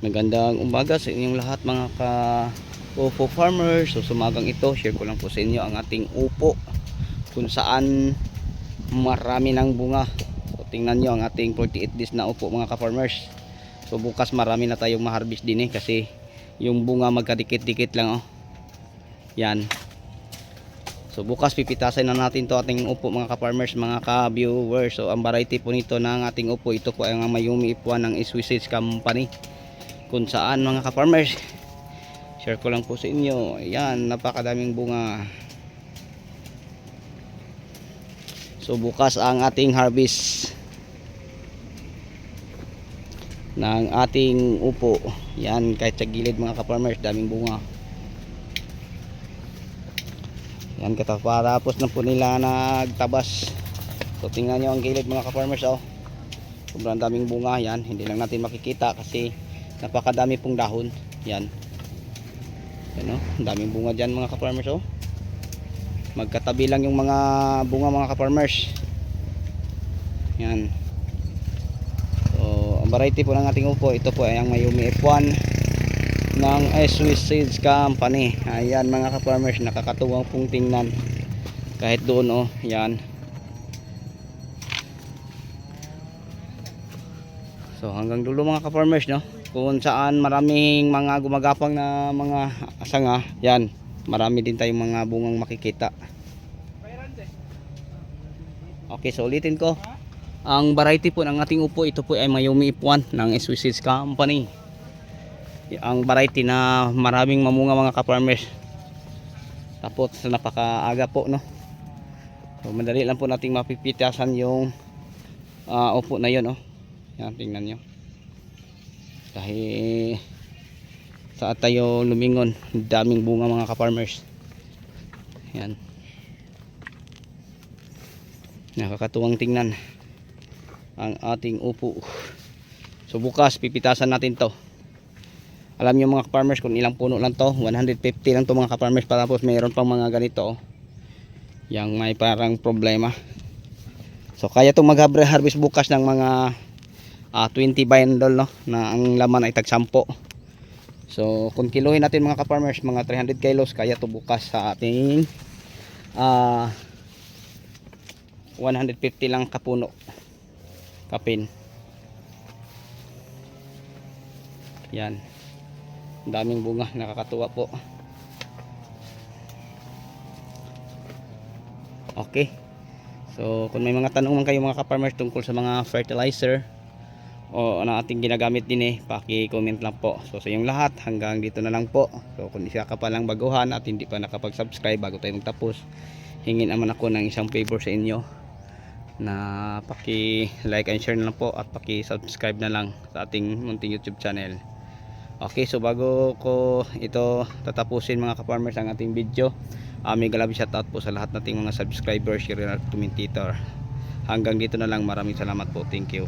Magandang umaga sa inyong lahat mga ka upo farmers. So sumagang ito, share ko lang po sa inyo ang ating upo kung saan marami ng bunga. So tingnan nyo ang ating 48 days na upo mga ka-farmers. So bukas marami na tayong maharbis din eh kasi yung bunga magkadikit-dikit lang oh. Yan. So bukas pipitasin na natin to ating upo mga ka-farmers, mga ka-viewers. So ang variety po nito ng ating upo, ito po ay ang Mayumi Ipuan ng Swiss Company kung saan mga ka-farmers. Share ko lang po sa inyo. Ayan napakadaming bunga. So bukas ang ating harvest ng ating upo. Yan kahit sa gilid mga ka-farmers daming bunga. Yan katapos na po nila nagtabas. So tingnan nyo ang gilid mga ka-farmers oh. Sobrang daming bunga. Yan hindi lang natin makikita kasi napakadami pong dahon. Yan. Yan o daming bunga dyan mga ka-farmers oh. Magkatabi lang yung mga bunga mga ka-farmers. Yan. So ang variety po ng ating upo ito po ay ang Mayumi F1 ng Swiss Seeds Company. Ayan mga ka-farmers nakakatuwang pong tingnan. Kahit doon oh yan So hanggang dulo mga ka-farmers no. Kung saan maraming mga gumagapang na mga sanga, yan. Marami din tayong mga bungang makikita. Okay, so ulitin ko. Ang variety po ng ating upo, ito po ay Mayumi Ipuan ng Swiss Company. Ang variety na maraming mamunga mga ka-farmers. Tapos napakaaga po no. So madali lang po nating mapipitasan yung ah, upo na yun oh. Yan, tingnan nyo. Dahil sa tayo lumingon, daming bunga mga ka-farmers. Yan. Nakakatuwang tingnan ang ating upo. So bukas pipitasan natin to. Alam niyo mga ka-farmers kung ilang puno lang to, 150 lang to mga ka-farmers tapos mayroon pang mga ganito. oh. Yang may parang problema. So kaya itong mag-harvest bukas ng mga ah 20 bundle no na ang laman ay tag 10 so kung kilohin natin mga ka-farmers mga 300 kilos kaya to bukas sa ating ah 150 lang kapuno kapin. Yan. Daming bunga nakakatuwa po. Okay. So kung may mga tanong man kayo mga ka-farmers tungkol sa mga fertilizer o na ating ginagamit din eh paki-comment lang po. So sa inyong lahat hanggang dito na lang po. So kung isa ka pa lang baguhan at hindi pa nakapag-subscribe bago tayo magtapos hingin naman ako ng isang favor sa inyo na paki-like and share na lang po at paki-subscribe na lang sa ating munting YouTube channel. Okay so bago ko ito tatapusin mga ka-farmers ang ating video uh, mega love shoutout po sa lahat nating mga subscribers share at commentator. Hanggang dito na lang. Maraming salamat po. Thank you